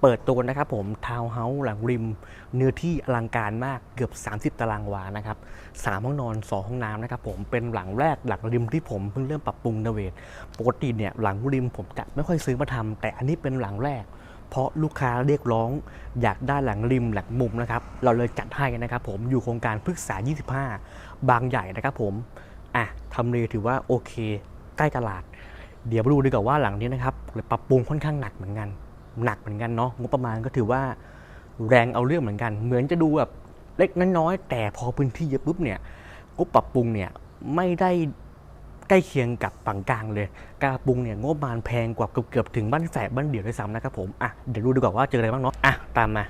เปิดตัวนะครับผมทาวน์เฮาส์หลังริม เนื้อที่อลังการมากเกือบ 30 ตารางวานะครับสามห้องนอน 2 ห้องน้ำนะครับผมเป็นหลังแรกหลังริมที่ผมเพิ่งเริ่มปรับปรุงนะเวทปกติเนี่ยหลังริมผมจะไม่ค่อยซื้อมาทำแต่อันนี้เป็นหลังแรก เพราะลูกค้าเรียกร้อง อยากได้หลังริมหลังมุมนะครับเราเลยจัดให้นะครับผมอยู่โครงการพฤกษา 25 บางใหญ่นะครับผมอะทำเลถือว่าโอเค ใกล้ตลาด เดี๋ยวมาดูดีกว่าว่าหลังนี้นะครับปรับปรุงค่อนข้างหนักเหมือนกัน หนักเหมือนกันเนาะงบประมาณก็ถือว่าแรงเอาเรื่องเหมือนกัน เหมือนจะดูแบบเล็กน้อยแต่พอพื้นที่เยอะปุ๊บเนี่ยงบปรับปรุงเนี่ยไม่ได้ใกล้เคียงกับฝั่งกลางเลย การปรุงเนี่ยงบประมาณแพงกว่าเกือบถึงบ้านแฝดบ้านเดี่ยวด้วยซ้ำนะครับผมอะเดี๋ยวดูดีกว่าว่าเจออะไรบ้างเนาะอะตามมา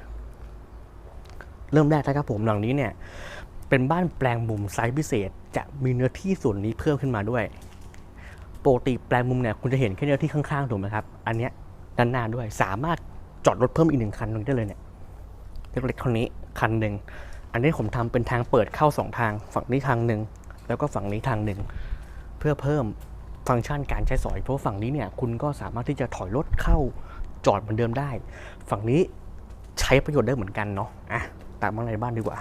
เริ่มแรกนะครับผมหลังนี้เนี่ยเป็นบ้านแปลงมุมไซส์พิเศษ จะมีเนื้อที่ส่วนนี้เพิ่มขึ้นมาด้วยปกติแปลงมุมเนี่ยคุณจะเห็นแค่เนื้อที่ข้างๆถูกไหมครับ อันเนี้ย ด้านหน้าด้วย สามารถจอดรถเพิ่มอีกหนึ่งคันตรงนี้ได้เลยเนี่ยเล็กๆเท่านี้คันหนึ่งอันนี้ผมทำเป็นทางเปิดเข้าสองทาง ฝั่งนี้ทางหนึ่งแล้วก็ฝั่งนี้ทางหนึ่งเพื่อเพิ่มฟังก์ชันการใช้สอยเพราะฝั่งนี้เนี่ยคุณก็สามารถที่จะถอยรถเข้าจอดเหมือนเดิมได้ ฝั่งนี้ใช้ประโยชน์ได้เหมือนกันเนาะอะตามมาในบ้านดีกว่า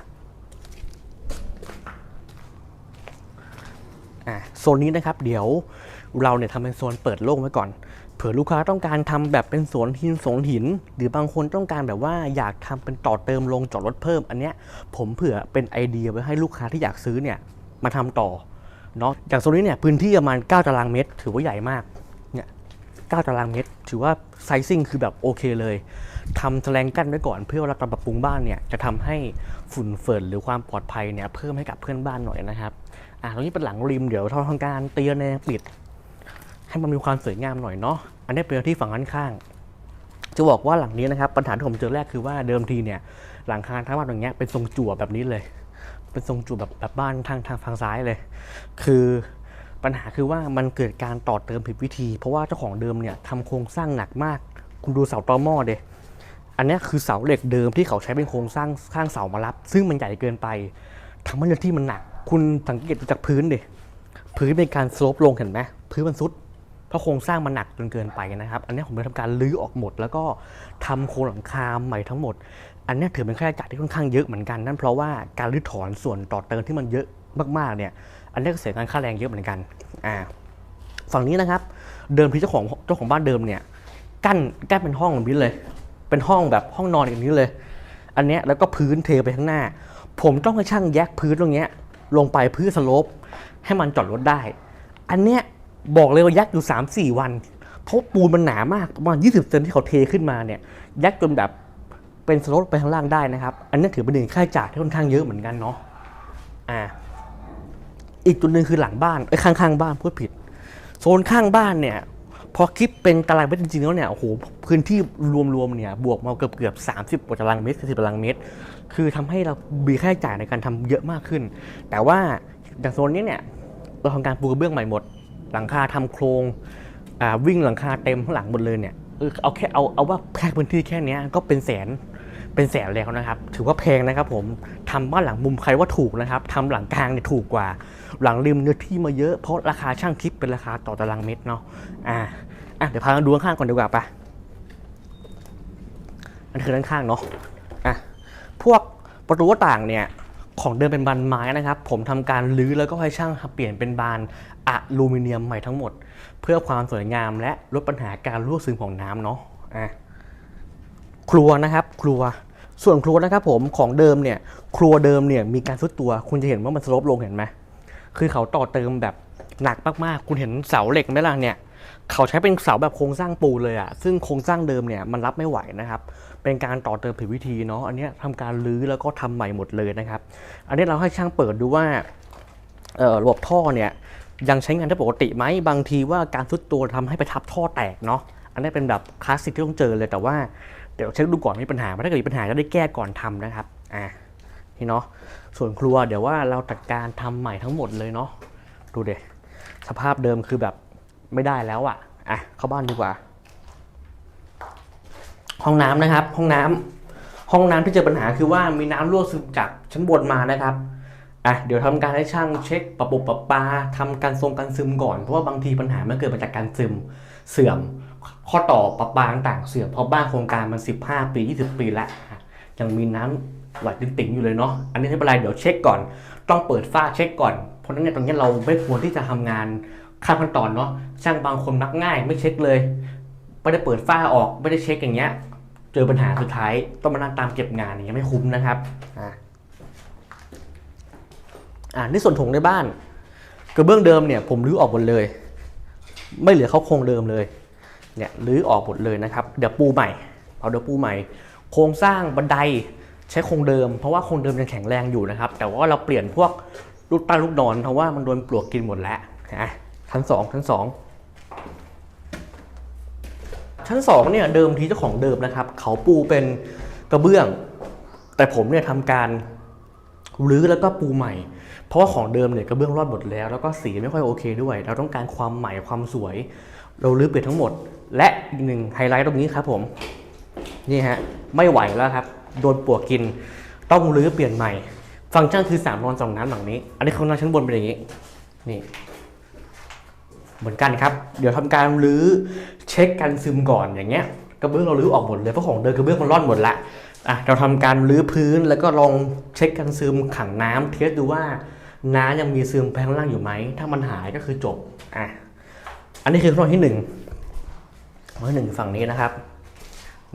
อะโซนนี้นะครับเดี๋ยวเราเนี่ยทำเป็นโซนเปิดโล่งไว้ก่อน เผื่อลูกค้าต้องการทำแบบเป็นสวนหินสวนหิน หรือบางคนต้องการแบบว่าอยากทำเป็นต่อเติมลงจอดรถเพิ่ม อันเนี้ยผมเผื่อเป็นไอเดียไว้ให้ลูกค้าที่อยากซื้อเนี่ยมาทำต่อเนาะอย่างโซนนี้เนี่ยพื้นที่ประมาณ 9 ตารางเมตร ถือว่าใหญ่มากเนี่ย9ตารางเมตร ถือว่าไซซิ่งคือแบบโอเคเลยทำแสลงกั้นไว้ก่อนเพื่อเวลาปรับปรุงบ้านเนี่ยจะทำให้ฝุ่นเฟิร์นหรือความปลอดภัยเนี่ยเพิ่มให้กับเพื่อนบ้านหน่อยนะครับอะตรงนี้เป็นหลังริมเดี๋ยวเราทำการเตียแนวปิด ให้มันมีความสวยงามหน่อยเนาะอันนี้เป็นที่ฝั่งด้นข้างจะบอกว่าหลังนี้นะครับปัญหาที่ผมเจอแรกคือว่าเดิมทีเนี่ยหลังคาทั้งบ้านตรงเนี้ยเป็นทรงจั่วแบบนี้เลย เป็นทรงจั่วแบบแบบบ้านทางทางฝั่งซ้ายเลย คือปัญหาคือว่ามันเกิดการต่อเติมผิดวิธี เพราะว่าเจ้าของเดิมเนี่ยทำโครงสร้างหนักมาก คุณดูเสาตอหม้อเดยอันนี้คือเสาเหล็กเดิมที่เขาใช้เป็นโครงสร้างข้างเสามารับ ซึ่งมันใหญ่เกินไปทำให้เนื้อที่มันหนัก คุณสังเกตดูจากพื้นเดพื้นเป็นการสโลปลงเห็นไหมพื้นมันซุด เพราะโครงสร้างมันหนักจนเกินไปนะครับ อันนี้ผมเลยทำการรื้อออกหมด แล้วก็ทำโครงหลังคาใหม่ทั้งหมด อันนี้ถือเป็นค่าใช้จ่ายที่ค่อนข้างเยอะเหมือนกันนั่นเพราะว่าการรื้อถอนส่วนต่อเติมที่มันเยอะมากๆเนี่ยอันนี้ก็เสียการค่าแรงเยอะเหมือนกันอ่าฝั่งนี้นะครับ เดิมที่เจ้าของเจ้าของบ้านเดิมเนี่ยกั้นกั้นเป็นห้องแบบนี้เลย เป็นห้องแบบห้องนอนอย่างนี้เลย อันเนี้ยแล้วก็พื้นเทไปข้างหน้า ผมต้องให้ช่างแยกพื้นตรงเนี้ยลงไปเพื่อสโลปให้มันจอดรถได้ อันเนี้ย บอกเลยว่ายักอยู่ 3 4 วันเพราะปูนมันหนามากประมาณ 20เซนที่เขาเทขึ้นมาเนี่ย ยักจนแบบเป็นสโลปไปข้างล่างได้นะครับ อันนี้ถือเป็นหนึ่งค่าจ่ายที่ค่อนข้างเยอะเหมือนกันเนาะอ่าอีกจุดหนึ่งคือหลังบ้านไอ้ข้างๆบ้านพูดผิด โซนข้างบ้านเนี่ยพอคิดเป็นตารางเมตรจริงๆแล้วเนี่ยโอ้โหพื้นที่รวมๆเนี่ยบวกมาเกือบเกือบๆ30กว่าตารางเมตร40ตารางเมตร คือทำให้เรามีค่าใช้จ่ายในการทำเยอะมากขึ้น แต่ว่าอย่างโซนนี้เนี่ยเราทำการปูกระเบื้องใหม่หมด หลังคาทำโครงวิ่งหลังคาเต็มข้างหลังหมดเลยเนี่ยเออเอาแค่เอาเอาว่าแค่พื้นที่แค่เนี้ยก็เป็นแสนเป็นแสนแล้วนะครับ ถือว่าแพงนะครับผมทำบ้านหลังมุมใครว่าถูกนะครับทำหลังกลางเนี่ยถูกกว่า หลังริมเนื้อที่มาเยอะเพราะราคาช่างคิดเป็นราคาต่อตารางเมตรเนาะอ่าอะเดี๋ยวพามาดูข้างก่อนดีกว่าปะอันนคือด้านข้างเนาะอะพวกประตูต่างเนี่ยของเดิมเป็นบานไม้นะครับ ผมทำการรื้อแล้วก็ให้ช่างเปลี่ยนเป็นบาน อะลูมิเนียมใหม่ทั้งหมด เพื่อความสวยงามและลดปัญหาการรั่วซึมของน้ำเนาะอะครัวนะครับ ครัวส่วนครัวนะครับผมของเดิมเนี่ย ครัวเดิมเนี่ยมีการซุดตัว คุณจะเห็นว่ามันสลปลงเห็นไหมคือเขาต่อเติมแบบหนักมากๆ คุณเห็นเสาเหล็กไหมล่ะเนี่ย เขาใช้เป็นเสาแบบโครงสร้างปูเลยอะซึ่งโครงสร้างเดิมเนี่ยมันรับไม่ไหวนะครับ เป็นการต่อเติมผิดวิธีเนาะ อันนี้ยทำการรื้อแล้วก็ทำใหม่หมดเลยนะครับ อันนี้เราให้ช่างเปิดดูว่าระบบท่อเนี่ย ยังใช้งานได้ปกติไหมบางทีว่าการซุดตัวทำให้ไปทับท่อแตกเนาะอันนี้เป็นแบบคลาสสิกที่ต้องเจอเลยแต่ว่าเดี๋ยวเช็คดูก่อนมีปัญหาถ้าเกิดมีปัญหาจะได้แก้ก่อนทำนะครับอ่านี่เนาะส่วนครัวเดี๋ยวว่าเราจัดการทำใหม่ทั้งหมดเลยเนาะดูเดสภาพเดิมคือแบบไม่ได้แล้วอะอะเข้าบ้านดีกว่า ห้องน้ำนะครับ ห้องน้ำห้องน้ำที่เจอปัญหาคือว่ามีน้ำรั่วซึมจากชั้นบนมานะครับ อะเดี๋ยวทำการให้ช่างเช็คประบบประปาทำการทรงการซึมก่อน เพราะว่าบางทีปัญหามันเกิดมาจากการซึมเสื่อม ข้อต่อประปาต่างเสื่อมเพราะบ้านโครงการมัน 15 ปี 20 ปีแล้วยังมีน้ำไหลติ่งๆอยู่เลยเนาะอันนี้ไม่เป็นไรเดี๋ยวเช็คก่อน ต้องเปิดฝ้าเช็คก่อน เพราะนั้นเนี่ยตรงนี้เราไม่ควรที่จะทำงานข้ามขั้นตอนเนาะช่างบางคนมักง่าย ไม่เช็คเลยไม่ได้เปิดฝ้าออกไม่ได้เช็คอย่างเงี้ย เจอปัญหาสุดท้ายต้องมานั่งตามเก็บงานอย่างเงี้ยไม่คุ้มนะครับอะ อ่าในส่วนถงในบ้านกระเบื้องเดิมเนี่ยผมรื้อออกหมดเลย ไม่เหลือเขาโครงเดิมเลยเนี่ยรื้อออกหมดเลยนะครับเดี๋ยวปูใหม่เอาเดี๋ยวปูใหม่ โครงสร้างบันไดใช้โครงเดิม เพราะว่าโครงเดิมยังแข็งแรงอยู่นะครับ แต่ว่าเราเปลี่ยนพวกลูกตั้งลูกนอนเพราะว่ามันโดนปลวกกินหมดแล้วนะชั้นสองชั้นสองชั้นสองเนี่ยเดิมทีเจ้าของเดิมนะครับ เขาปูเป็นกระเบื้อง แต่ผมเนี่ยทำการรื้อแล้วก็ปูใหม่ เพราะว่าของเดิมเนี่ยกระเบื้องรอดหมดแล้ว แล้วก็สีไม่ค่อยโอเคด้วย เราต้องการความใหม่ความสวย เรารื้อเปลี่ยนทั้งหมด และอีกหนึ่งไฮไลท์ตรงนี้ครับผมนี่ฮะไม่ไหวแล้วครับโดนปวกกิน ต้องรื้อเปลี่ยนใหม่ ฟังก์ชันคือ3นอนสองน้ำหลังนี้ อันนี้เขานอนชั้นบนเป็นอย่างนี้นี่เหมือนกันครับ เดี๋ยวทำการรื้อเช็คกันซึมก่อนอย่างเงี้ยกระเบื้องเรารื้อออกหมดเลยเพราะของเดิมกระเบื้องมันร่อนหมดละอะเราทำการรื้อพื้นแล้วก็ลองเช็คกันซึมขังน้ำเทสดูว่า น้ำยังมีซึมไปข้างล่างอยู่ไหม ถ้ามันหายก็คือจบอะอันนี้คือขั้นตอนที่หนึ่งขั้นตอที่หนึ่งฝั่งนี้นะครับ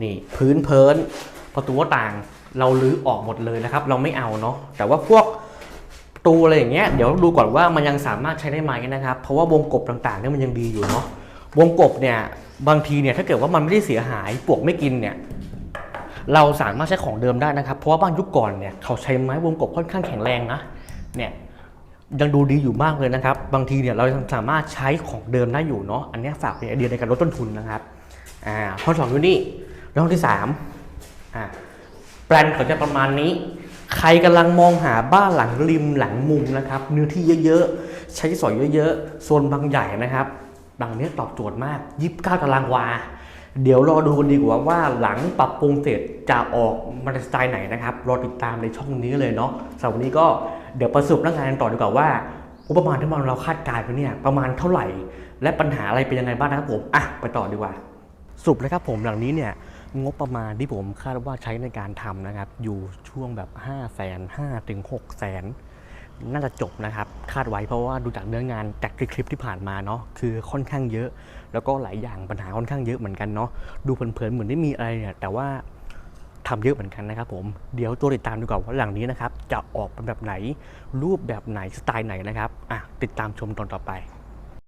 นี่พื้นเพินประตูต่างเราลื้อออกหมดเลยนะครับ เราไม่เอาเนาะแต่ว่าพวกประตูอะไรอย่างเงี้ยเดี๋ยวดูก่อนว่ามันยังสามารถใช้ได้ไหมนะครับ เพราะว่าวงกบต่างๆเนี่ยมันยังดีอยู่เนาะวงกบเนี่ยบางทีเนี่ยถ้าเกิดว่ามันไม่ได้เสียหายปลวกไม่กินเนี่ยเราสามารถใช้ของเดิมได้นะครับ เพราะว่าบ้านยุคก่อนเนี่ยเขาใช้ไม้วงกบค่อนข้างแข็งแรงนะเนี่ย ยังดูดีอยู่มากเลยนะครับ บางทีเนี่ยเราสามารถใช้ของเดิมได้อยู่เนาะอันนี้ฝากเป็นไอเดียในการลดต้นทุนนะครับอ่าข้อสองอยู่นี่แล้วข้อที่สามอ่าแปลนเขาจะประมาณนี้ ใครกำลังมองหาบ้านหลังริมหลังมุมนะครับเนื้อที่เยอะๆ ใช้สอยเยอะๆโซนบางใหญ่นะครับดังเนี้ยตอบโจทย์มาก29ตารางวา เดี๋ยวรอดูกันดีกว่าว่าหลังปรับปรุงเสร็จจะออกมาสไตล์ไหนนะครับ รอติดตามในช่องนี้เลยเนาะสำหรับวันนี้ก็ เดี๋ยวประสบเรื่องงานกันต่อดีกว่าว่างบประมาณที่มันเราคาดการณ์ไปเนี่ยประมาณเท่าไหร่ และปัญหาอะไรเป็นยังไงบ้างนะครับผมอะไปต่อดีกว่าสรุปเลยครับผมหลังนี้เนี่ยงบประมาณที่ผมคาดว่าใช้ในการทำนะครับ อยู่ช่วงแบบ5 0 0แสนห้าถึงหกแสนน่าจะจบนะครับ คาดไว้เพราะว่าดูจากเนื้องานจากคลิปที่ผ่านมาเนาะคือค่อนข้างเยอะ แล้วก็หลายอย่างปัญหาค่อนข้างเยอะเหมือนกันเนาะดูเพลินๆเหมือนไม่มีอะไรเนี่ยแต่ว่า ทำเยอะเหมือนกันนะครับผม เดี๋ยวตัวติดตามดูก่อนว่าหลังนี้นะครับ จะออกเป็นแบบไหน รูปแบบไหน สไตล์ไหนนะครับอะติดตามชมตอนต่อไป